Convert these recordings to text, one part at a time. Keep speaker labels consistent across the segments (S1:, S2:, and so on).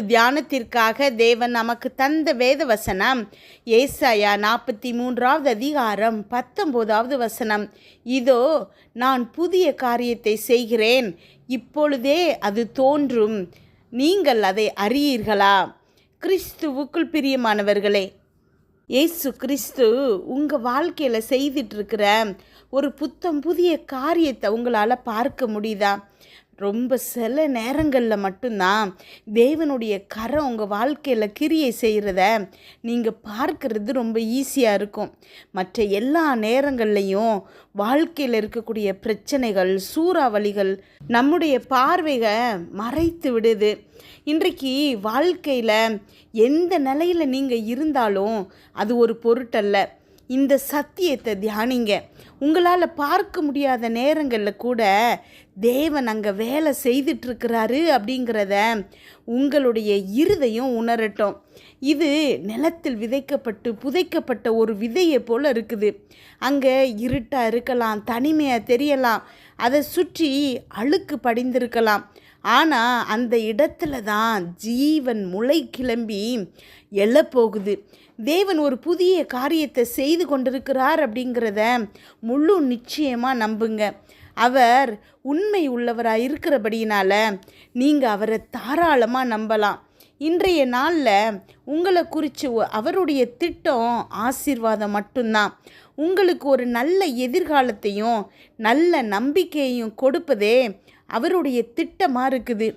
S1: இன்று தியானத்திற்காக தேவன் நமக்கு தந்த வேத வசனம். ஏசாயா நாற்பத்தி மூன்றாவது அதிகாரம் பத்தொம்போதாவது வசனம். இதோ நான் புதிய காரியத்தை செய்கிறேன். இப்பொழுதே அது தோன்றும். நீங்கள் அதை அறியீர்களா? கிறிஸ்துவுக்குள் பிரியமானவர்களே இயேசு கிறிஸ்து உங்கள் வாழ்க்கையில் செய்துட்ருக்கிற ஒரு புத்தம் புதிய காரியத்தை உங்களால் பார்க்க முடியுதா? ரொம்ப சில நேரங்களில் மட்டும்தான் தேவனுடைய கரம் உங்கள் வாழ்க்கையில் கிரியை செய்கிறத நீங்கள் பார்க்கறது ரொம்ப ஈஸியாக இருக்கும். மற்ற எல்லா நேரங்கள்லையும் வாழ்க்கையில் இருக்கக்கூடிய பிரச்சனைகள் சூறாவளிகள் நம்முடைய பார்வையை மறைத்து விடுது. இன்றைக்கு வாழ்க்கையில் எந்த நிலையில் நீங்கள் இருந்தாலும் அது ஒரு பொருட்டல்ல. இந்த சத்தியத்தை தியானிங்க. உங்களால் பார்க்க முடியாத நேரங்களில் கூட தேவன் அங்கே வேலை செய்துட்ருக்கிறாரு அப்படிங்கிறத உங்களுடைய இருதையும் உணரட்டும். இது நிலத்தில் விதைக்கப்பட்டு புதைக்கப்பட்ட ஒரு விதையை போல் இருக்குது. அங்கே இருட்டாக இருக்கலாம் தனிமையாக தெரியலாம். அதை சுற்றி அழுக்கு படிந்திருக்கலாம். ஆனால் அந்த இடத்துல தான் ஜீவன் முளை கிளம்பி எழப்போகுது. தேவன் ஒரு புதிய காரியத்தை செய்து கொண்டிருக்கிறார் அப்படிங்கிறத முழு நிச்சயமாக நம்புங்க. அவர் உண்மை உள்ளவராக இருக்கிறபடியினால் நீங்கள் அவரை தாராளமாக நம்பலாம். இன்றைய நாளில் உங்களை குறித்து அவருடைய திட்டம் ஆசீர்வாதம் மட்டும்தான். உங்களுக்கு ஒரு நல்ல எதிர்காலத்தையும் நல்ல நம்பிக்கையையும் கொடுப்பதே அவருடைய திட்டமாக இருக்குது.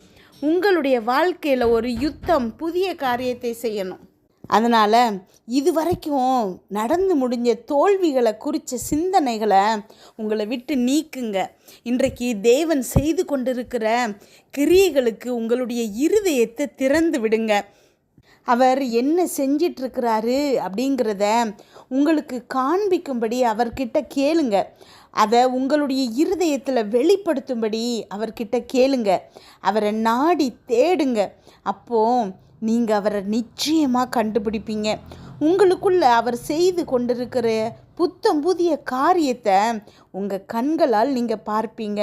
S1: உங்களுடைய வாழ்க்கையில் ஒரு யுத்தம் புதிய காரியத்தை செய்யணும். அதனால் இது வரைக்கும் நடந்து முடிஞ்ச தோல்விகளை குறித்த சிந்தனைகளை உங்களை விட்டு நீக்குங்க. இன்றைக்கு தேவன் செய்து கொண்டிருக்கிற கிரியைகளுக்கு உங்களுடைய இருதயத்தை திறந்து விடுங்க. அவர் என்ன செஞ்சிட்ருக்கிறாரு அப்படிங்கிறத உங்களுக்கு காண்பிக்கும்படி அவர்கிட்ட கேளுங்க. அதை உங்களுடைய இருதயத்தில் வெளிப்படுத்தும்படி அவர்கிட்ட கேளுங்க. அவரை நாடி தேடுங்க. அப்போது நீங்கள் அவரை நிச்சயமாக கண்டுபிடிப்பீங்க. உங்களுக்குள்ள அவர் செய்து கொண்டிருக்கிற புத்தம் புதிய காரியத்தை உங்கள் கண்களால் நீங்கள் பார்ப்பீங்க.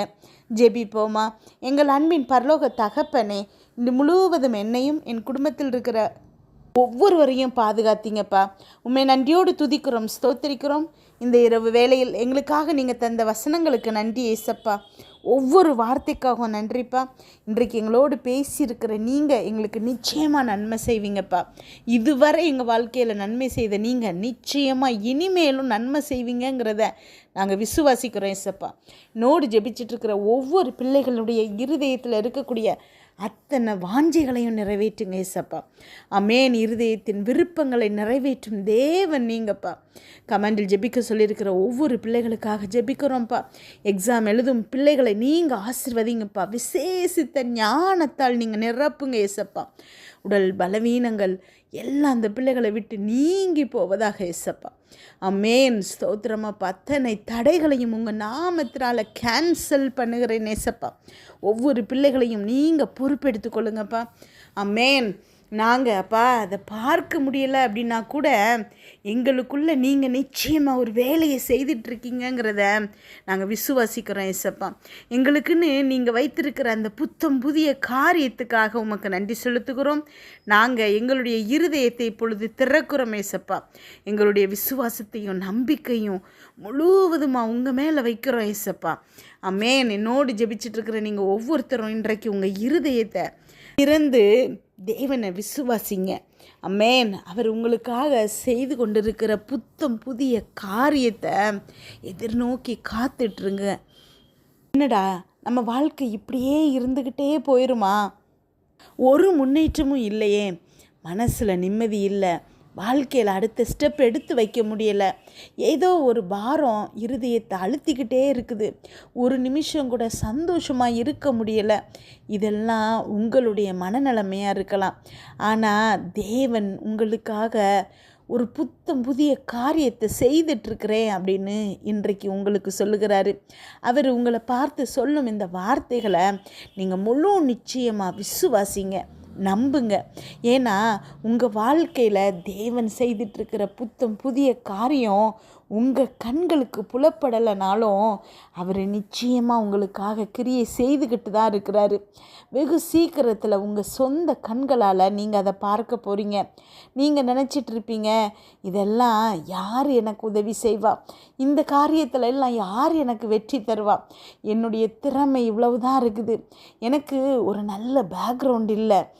S1: ஜெபிப்போமா எங்கள் அன்பின் பரலோக தகப்பனே இந்த முழுவதும் என்னையும் என் குடும்பத்தில் இருக்கிற ஒவ்வொருவரையும் பாதுகாத்தீங்கப்பா. உண்மை நன்றியோடு துதிக்கிறோம் ஸ்தோத்திரிக்கிறோம். இந்த இரவு வேளையில் எங்களுக்காக நீங்கள் தந்த வசனங்களுக்கு நன்றி ஏசப்பா. ஒவ்வொரு வார்த்தைக்காகவும் நன்றிப்பா. இன்றைக்கு எங்களோடு பேசியிருக்கிற நீங்கள் எங்களுக்கு நிச்சயமாக நன்மை செய்வீங்கப்பா. இதுவரை எங்கள் வாழ்க்கையில் நன்மை செய்த நீங்கள் நிச்சயமாக இனிமேலும் நன்மை செய்வீங்கங்கிறத நாங்கள் விசுவாசிக்கிறோம் ஏசப்பா. நோடு ஜெபிச்சிட்ருக்கிற ஒவ்வொரு பிள்ளைகளுடைய இருதயத்தில் இருக்கக்கூடிய அத்தனை வாஞ்சிகளையும் நிறைவேற்றுங்க ஏசப்பா. அமேன். இருதயத்தின் விருப்பங்களை நிறைவேற்றும் தேவன் நீங்கப்பா. கமெண்டில் ஜெபிக்க சொல்லியிருக்கிற ஒவ்வொரு பிள்ளைகளுக்காக ஜெபிக்கிறோம்ப்பா. எக்ஸாம் எழுதும் பிள்ளைகளை நீங்கள் ஆசிர்வதிங்கப்பா. விசேஷித்த ஞானத்தால் நீங்கள் நிரப்புங்க ஏசப்பா. உடல் பலவீனங்கள் எல்லாம் அந்த பிள்ளைகளை விட்டு நீங்கி போவதாக ஏசப்பா. அமேன் ஸ்தோத்திரமா. அத்தனை தடைகளையும் உங்கள் நாமத்தினால் கேன்சல் பண்ணுகிறேன் நேசப்பா. ஒவ்வொரு பிள்ளைகளையும் நீங்கள் பொறுப்பெடுத்து கொள்ளுங்கப்பா. அமேன் நாங்கள் அப்பா அதை பார்க்க முடியலை அப்படின்னா கூட எங்களுக்குள்ளே நீங்கள் நிச்சயமாக ஒரு வேலையை செய்துட்ருக்கீங்கங்கிறத நாங்கள் விசுவாசிக்கிறோம் ஏசப்பா. எங்களுக்குன்னு நீங்கள் வைத்திருக்கிற அந்த புத்தம் புதிய காரியத்துக்காக உமக்கு நன்றி செலுத்துகிறோம். நாங்கள் எங்களுடைய இருதயத்தை இப்பொழுது திறக்கிறோம் ஏசப்பா. எங்களுடைய விசுவாசத்தையும் நம்பிக்கையும் முழுவதுமாக உங்கள் மேலே வைக்கிறோம் ஏசப்பா. அமேன் என்னோடு ஜெபிச்சிட்ருக்கிற நீங்கள் ஒவ்வொருத்தரும் இன்றைக்கு உங்கள் இருதயத்தை இருந்து தேவனை விசுவாசிங்க. அம்மேன் அவர் உங்களுக்காக செய்து கொண்டிருக்கிற புத்தம் புதிய காரியத்தை எதிர்நோக்கி காத்துட்ருங்க. என்னடா நம்ம வாழ்க்கை இப்படியே இருந்துக்கிட்டே போயிருமா? ஒரு முன்னேற்றமும் இல்லையே. மனசில் நிம்மதி இல்லை. வாழ்க்கையில் அடுத்த ஸ்டெப் எடுத்து வைக்க முடியலை. ஏதோ ஒரு பாரம் இருதயத்தை அழுத்திக்கிட்டே இருக்குது. ஒரு நிமிஷம் கூட சந்தோஷமாக இருக்க முடியலை. இதெல்லாம் உங்களுடைய மனநிலைமையாக இருக்கலாம். ஆனால் தேவன் உங்களுக்காக ஒரு புத்தம் புதிய காரியத்தை செய்துட்ருக்கிறேன் அப்படின்னு இன்றைக்கு உங்களுக்கு சொல்லுகிறாரு. அவர் உங்களை பார்த்து சொல்லும் இந்த வார்த்தைகளை நீங்கள் முழு நிச்சயமாக விசுவாசிங்க. நம்புங்க. ஏன்னா உங்கள் வாழ்க்கையில் தேவன் செய்துட்ருக்கிற புத்தம் புதிய காரியம் உங்கள் கண்களுக்கு புலப்படலைனாலும் அவர் நிச்சயமாக உங்களுக்காக கிரியை செய்துக்கிட்டு தான் இருக்கிறாரு. வெகு சீக்கிரத்தில் உங்கள் சொந்த கண்களால் நீங்கள் அதை பார்க்க போகிறீங்க நீங்கள் நினச்சிட்டு இருப்பீங்க இதெல்லாம் யார் எனக்கு உதவி செய்வா? இந்த காரியத்தில் எல்லாம் யார் எனக்கு வெற்றி தருவா? என்னுடைய திறமை இவ்வளவு தான் இருக்குது. எனக்கு ஒரு நல்ல பேக்ரவுண்ட் இல்லை.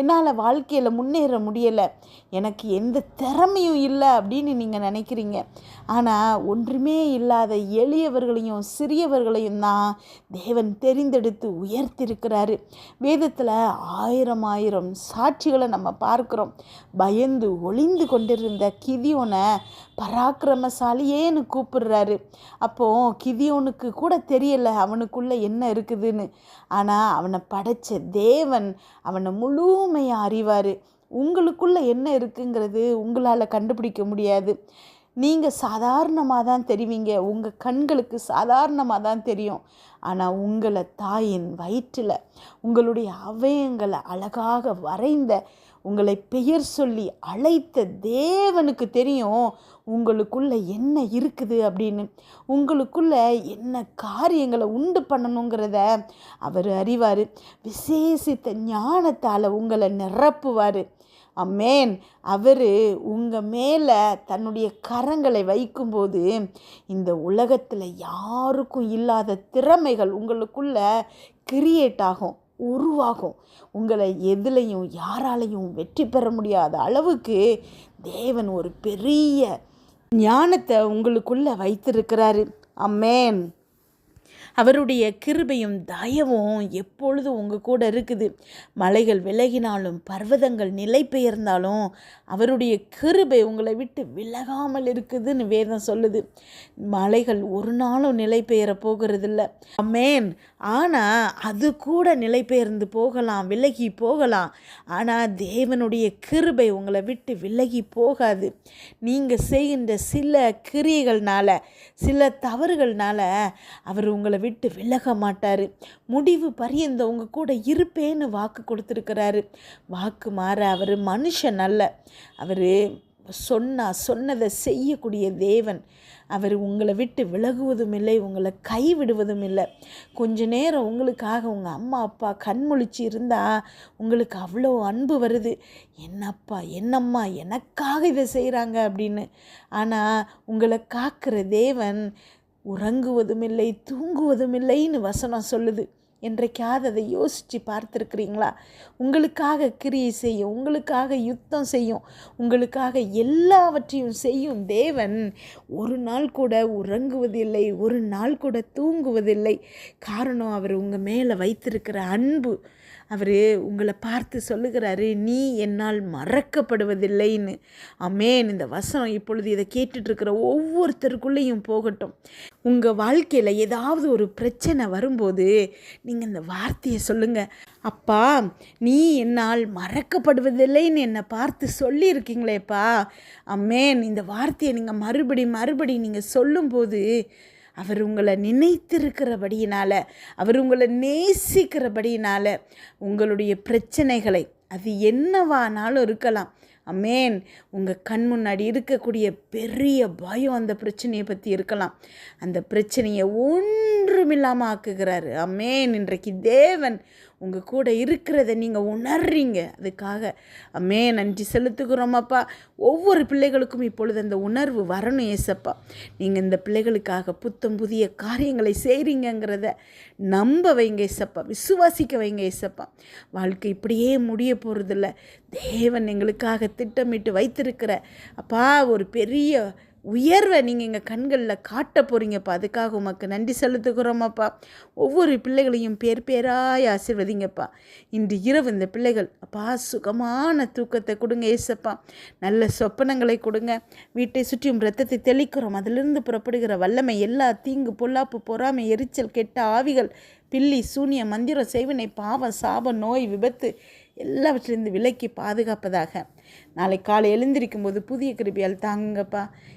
S1: என்னால் வாழ்க்கையில் முன்னேற முடியலை. எனக்கு எந்த திறமையும் இல்லை அப்படின்னு நீங்கள் நினைக்கிறீங்க. ஆனால் ஒன்றுமே இல்லாத எளியவர்களையும் சிறியவர்களையும் தான் தேவன் தெரிந்தெடுத்து உயர்த்திருக்கிறாரு. வேதத்தில் ஆயிரம் ஆயிரம் சாட்சிகளை நம்ம பார்க்குறோம். பயந்து ஒளிந்து கொண்டிருந்த கிதியோனை பராக்கிரமசாலியேன்னு கூப்பிடுறாரு. அப்போது கிதியோனுக்கு கூட தெரியலை அவனுக்குள்ளே என்ன இருக்குதுன்னு. ஆனால் அவனை படைச்ச தேவன் அவனை முழு முழுமையாக அறிவார். உங்களுக்குள்ளே என்ன இருக்குங்கிறது உங்களால் கண்டுபிடிக்க முடியாது. நீங்கள் சாதாரணமாக தான் தெரிவிங்க. உங்கள் கண்களுக்கு சாதாரணமாக தான் தெரியும். ஆனால் உங்களை தாயின் வயிற்றில் உங்களுடைய அவயங்களை அழகாக வரைந்த உங்களை பெயர் சொல்லி அழைத்த தேவனுக்கு தெரியும். உங்களுக்குள்ளே என்ன இருக்குது அப்படின்னு? உங்களுக்குள்ளே என்ன காரியங்களை உண்டு பண்ணணுங்கிறத அவர் அறிவார். விசேஷித்த ஞானத்தால் உங்களை நிரப்புவார். அம்மேன். அவர் உங்கள் மேலே தன்னுடைய கரங்களை வைக்கும்போது இந்த உலகத்தில் யாருக்கும் இல்லாத திறமைகள் உங்களுக்குள்ளே கிரியேட் ஆகும் உருவாகும். உங்களை எதுலையும் யாராலையும் வெற்றி பெற முடியாத அளவுக்கு தேவன் ஒரு பெரிய ஞானத்தை உங்களுக்குள்ளே வைத்திருக்கிறாரு. அம்மேன். அவருடைய கிருபையும் தயவும் எப்பொழுது உங்கள் கூட இருக்குது. மலைகள் விலகினாலும் பர்வதங்கள் நிலை பெயர்ந்தாலும் அவருடைய கிருபை உங்களை விட்டு விலகாமல் இருக்குதுன்னு வேதம் சொல்லுது. மலைகள் ஒரு நாளும் நிலை பெயர போகிறதில்ல. அம்மேன் ஆனால் அது கூட நிலை பெயர்ந்து போகலாம் விலகி போகலாம். ஆனால் தேவனுடைய கிருபை உங்களை விட்டு விலகி போகாது. நீங்கள் செய்கின்ற சில கிரியைகள்னால சில தவறுகள்னால அவர் உங்களை விட்டு விலக மாட்டார். முடிவு பரியந்த உங்கள் கூட இருப்பேன்னு வாக்கு கொடுத்துருக்கிறாரு. வாக்கு மாற அவர் மனுஷன் அல்ல. அவர் சொன்னா சொன்னதை செய்யக்கூடிய தேவன். அவர் உங்களை விட்டு விலகுவதும் இல்லை உங்களை கைவிடுவதும் இல்லை. கொஞ்ச நேரம் உங்களுக்காக உங்கள் அம்மா அப்பா கண்முழிச்சு இருந்தால் உங்களுக்கு அவ்வளோ அன்பு வருது. என்னப்பா என்னம்மா எனக்காக இதை செய்கிறாங்க அப்படின்னு. ஆனால் உங்களை காக்கிற தேவன் உறங்குவதுமில்லை தூங்குவதுமில்லைன்னு வசனம் சொல்லுது. என்றைக்காவது அதை யோசித்து பார்த்துருக்குறீங்களா? உங்களுக்காக கிரியை செய்யும் உங்களுக்காக யுத்தம் செய்யும் உங்களுக்காக எல்லாவற்றையும் செய்யும் தேவன் ஒரு நாள் கூட உறங்குவதில்லை ஒரு நாள் கூட தூங்குவதில்லை. காரணம் அவர் உங்கள் மேலே வைத்திருக்கிற அன்பு. அவர் உங்களை பார்த்து சொல்லுகிறாரு நீ என்னால் மறக்கப்படுவதில்லைன்னு. அமேன். இந்த வசனம் இப்பொழுது இதை கேட்டுட்ருக்கிற ஒவ்வொருத்தருக்குள்ளேயும் போகட்டும். உங்கள் வாழ்க்கையில் ஏதாவது ஒரு பிரச்சனை வரும்போது நீங்கள் இந்த வார்த்தையை சொல்லுங்கள் அப்பா நீ என்னால் மறக்கப்படுவதில்லைன்னு என்னை பார்த்து சொல்லியிருக்கீங்களேப்பா. அம்மேன் இந்த வார்த்தையை நீங்கள் மறுபடி மறுபடி நீங்கள் சொல்லும்போது அவர் உங்களை நினைத்திருக்கிறபடியினால் அவர் உங்களை நேசிக்கிறபடியினால் உங்களுடைய பிரச்சனைகளை அது என்னவானாலும் இருக்கலாம். அமேன். உங்கள் கண் முன்னாடி இருக்கக்கூடிய பெரிய பயம் அந்த பிரச்சனையை பற்றி இருக்கலாம். அந்த பிரச்சனையை ஒன்றுமில்லாமல் ஆக்குகிறாரு. அம்மேன் இன்றைக்கு தேவன் உங்கள் கூட இருக்கிறத நீங்கள் உணர்றீங்க. அதுக்காக அம்மே நன்றி செலுத்துகிறோமப்பா ஒவ்வொரு பிள்ளைகளுக்கும் இப்பொழுது அந்த உணர்வு வரணும் ஏசப்பா. நீங்கள் இந்த பிள்ளைகளுக்காக புத்தம் புதிய காரியங்களை செய்கிறீங்கிறத நம்ப வைங்க ஏசப்பா. விசுவாசிக்க வைங்க ஏசப்பா. வாழ்க்கை இப்படியே முடிய போகிறதில்ல தேவன் எங்களுக்காக திட்டமிட்டு வைத்திருக்கிற அப்பா ஒரு பெரிய உயர்வை நீங்கள் எங்கள் கண்களில் காட்ட போகிறீங்கப்பா அதுக்காக உமக்கு நன்றி செலுத்துக்கிறோமப்பா ஒவ்வொரு பிள்ளைகளையும் பேர் பேராய் ஆசிர்வதிங்கப்பா. இன்று இரவு இந்த பிள்ளைகள் அப்பா சுகமான தூக்கத்தை கொடுங்க ஏசப்பா. நல்ல சொப்பனங்களை கொடுங்க. வீட்டை சுற்றியும் ரத்தத்தை தெளிக்கிறோம். அதிலிருந்து புறப்படுகிற வல்லமை எல்லா தீங்கு பொல்லாப்பு பொறாமை எரிச்சல் கெட்ட ஆவிகள் பில்லி சூனிய மந்திரம் செய்வினை பாவம் சாபம் நோய் விபத்து எல்லாவற்றிலிருந்து விலக்கி பாதுகாப்பதாக. நாளை காலை எழுந்திருக்கும் போது புதிய கிருபியால் தாங்கப்பா